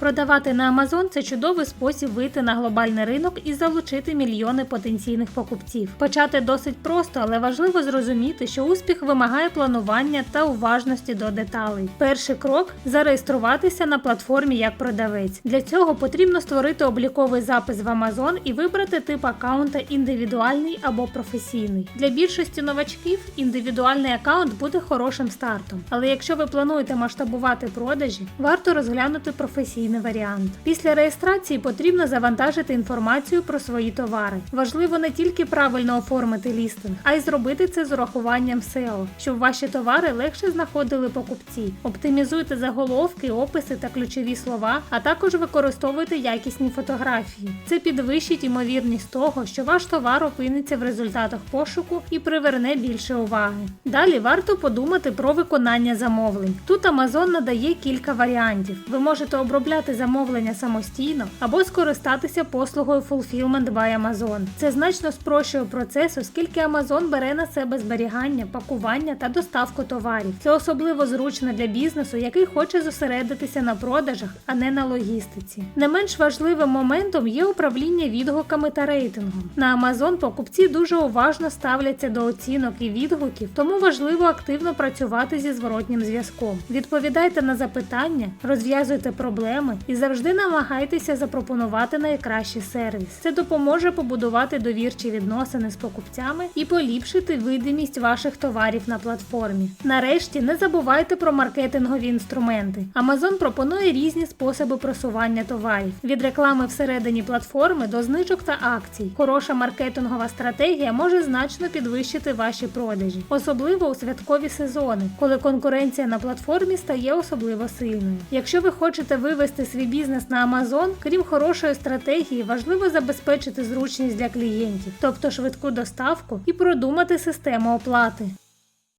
Продавати на Amazon – це чудовий спосіб вийти на глобальний ринок і залучити мільйони потенційних покупців. Почати досить просто, але важливо зрозуміти, що успіх вимагає планування та уважності до деталей. Перший крок зареєструватися на платформі як продавець. Для цього потрібно створити обліковий запис в Amazon і вибрати тип аккаунта індивідуальний або професійний. Для більшості новачків індивідуальний аккаунт буде хорошим стартом. Але якщо ви плануєте масштабувати продажі, варто розглянути професійний варіант. Після реєстрації потрібно завантажити інформацію про свої товари. Важливо не тільки правильно оформити лістинг, а й зробити це з урахуванням SEO, щоб ваші товари легше знаходили покупці. Оптимізуйте заголовки, описи та ключові слова, а також використовуйте якісні фотографії. Це підвищить ймовірність того, що ваш товар опиниться в результатах пошуку і приверне більше уваги. Далі варто подумати про виконання замовлень. Тут Amazon надає кілька варіантів. Ви можете обробляти замовлення самостійно або скористатися послугою Fulfillment by Amazon. Це значно спрощує процес, оскільки Amazon бере на себе зберігання, пакування та доставку товарів. Це особливо зручно для бізнесу, який хоче зосередитися на продажах, а не на логістиці. Не менш важливим моментом є управління відгуками та рейтингом. На Amazon покупці дуже уважно ставляться до оцінок і відгуків, тому важливо активно працювати зі зворотнім зв'язком. Відповідайте на запитання, розв'язуйте проблеми і завжди намагайтеся запропонувати найкращий сервіс. Це допоможе побудувати довірчі відносини з покупцями і поліпшити видимість ваших товарів на платформі. Нарешті не забувайте про маркетингові інструменти. Amazon пропонує різні способи просування товарів від реклами всередині платформи до знижок та акцій. Хороша маркетингова стратегія може значно підвищити ваші продажі, особливо у святкові сезони, коли конкуренція на платформі стає особливо сильною. Якщо ви хочете вивести свій бізнес на Amazon, крім хорошої стратегії, важливо забезпечити зручність для клієнтів, тобто швидку доставку і продумати систему оплати.